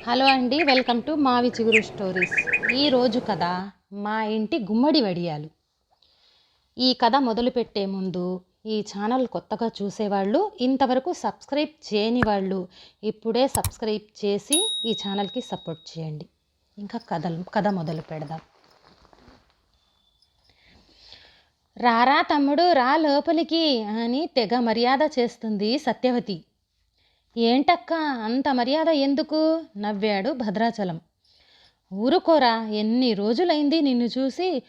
Hello అండి welcome to మావి చిగురు స్టోరీస్. ఈరోజు కథ మా ఇంటి గుమ్మడి వడియాలు. ఈ కథ మొదలుపెట్టే ముందు ఈ ఛానల్ కొత్తగా చూసేవాళ్ళు ఇంతవరకు సబ్స్క్రైబ్ చేయని వాళ్ళు ఇప్పుడే సబ్స్క్రైబ్ చేసి ఈ ఛానల్కి సపోర్ట్ చేయండి. ఇంకా కథలు కథ మొదలు పెడదాం. రారా తమ్ముడు రా లోపలికి అని తెగ మర్యాద చేస్తుంది సత్యవతి. ఏంటక్క అంత మర్యాద ఎందుకు? నవ్వాడు భద్రాచలం. ఊరుకోరా ఎన్ని రోజులైంది నిన్ను చూసి?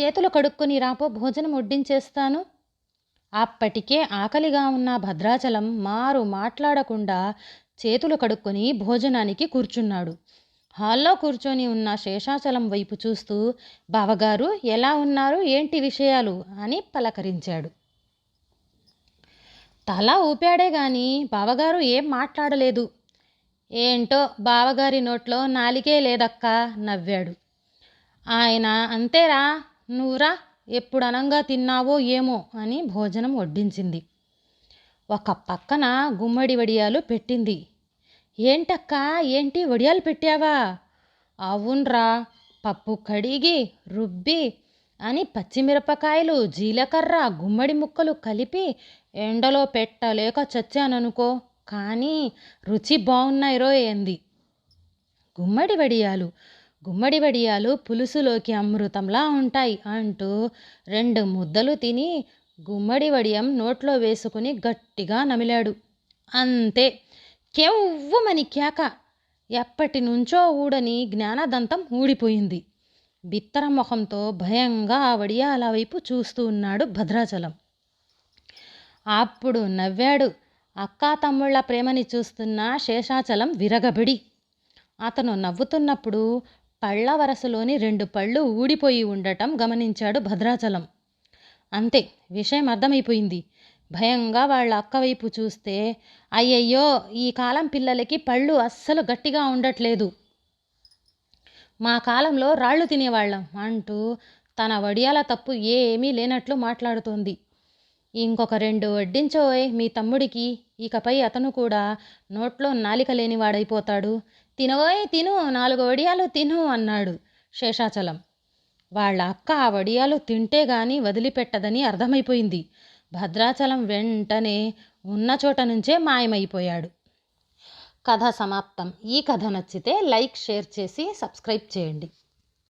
చేతులు కడుక్కొని రాపో భోజనం వడ్డించేస్తాను? అప్పటికే ఆకలిగా ఉన్న భద్రాచలం మారు మాట్లాడకుండా చేతులు కడుక్కొని భోజనానికి కూర్చున్నాడు. హాల్లో కూర్చొని ఉన్న శేషాచలం వైపు చూస్తూ బావగారు ఎలా ఉన్నారు? ఏంటి విషయాలు? అని పలకరించాడు. తల ఊపాడే గాని బావగారు ఏం మాట్లాడలేదు. ఏంటో బావగారి నోట్లో నాలికే లేదక్కా నవ్వాడు. ఆయన అంతేరా నువ్వురా ఎప్పుడు అనంగా తిన్నావో ఏమో అని భోజనం వడ్డించింది. ఒక పక్కన గుమ్మడి వడియాలు పెట్టింది. ఏంటక్కా ఏంటి వడియాలు పెట్టావా? అవునరా పప్పు కడిగి రుబ్బి అని పచ్చిమిరపకాయలు జీలకర్ర గుమ్మడి ముక్కలు కలిపి ఎండలో పెట్టలేక చచ్చాననుకో. కానీ రుచి బాగున్నాయి రోయంది గుమ్మడి వడియాలు గుమ్మడి వడియాలు పులుసులోకి అమృతంలా ఉంటాయి అంటూ రెండు ముద్దలు తిని గుమ్మడి వడియం నోట్లో వేసుకుని గట్టిగా నమిలాడు. అంతే కెవ్వుమని కేక ఎప్పటి నుంచో ఊడని జ్ఞానదంతం ఊడిపోయింది. బిత్తరమొఖంతో భయంగా ఆ వడియాల వైపు చూస్తూ ఉన్నాడు భద్రాచలం. అప్పుడు నవ్వాడు అక్కా తమ్ముళ్ళ ప్రేమని చూస్తున్న శేషాచలం విరగబడి. అతను నవ్వుతున్నప్పుడు పళ్ళ వరసలోని రెండు పళ్ళు ఊడిపోయి ఉండటం గమనించాడు భద్రాచలం. అంతే విషయం అర్థమైపోయింది. భయంగా వాళ్ళ అక్క వైపు చూస్తే అయ్యయ్యో ఈ కాలం పిల్లలకి పళ్ళు అస్సలు గట్టిగా ఉండట్లేదు. మా కాలంలో రాళ్ళు తినేవాళ్ళం అంటూ తన వడియాల తప్పు ఏమీ లేనట్లు మాట్లాడుతోంది. ఇంకొక రెండు వడ్డించోయ్ మీ తమ్ముడికి ఇకపై అతను కూడా నోట్లో నాలిక లేనివాడైపోతాడు. తినవోయ్ తిను నాలుగు వడియాలు తిను అన్నాడు శేషాచలం. వాళ్ళ అక్క ఆ వడియాలు తింటే గాని వదిలిపెట్టదని అర్థమైపోయింది. భద్రాచలం వెంటనే ఉన్న చోట నుంచే మాయమైపోయాడు. కథ సమాప్తం. ఈ కథ నచ్చితే లైక్ షేర్ చేసి సబ్స్క్రైబ్ చేయండి.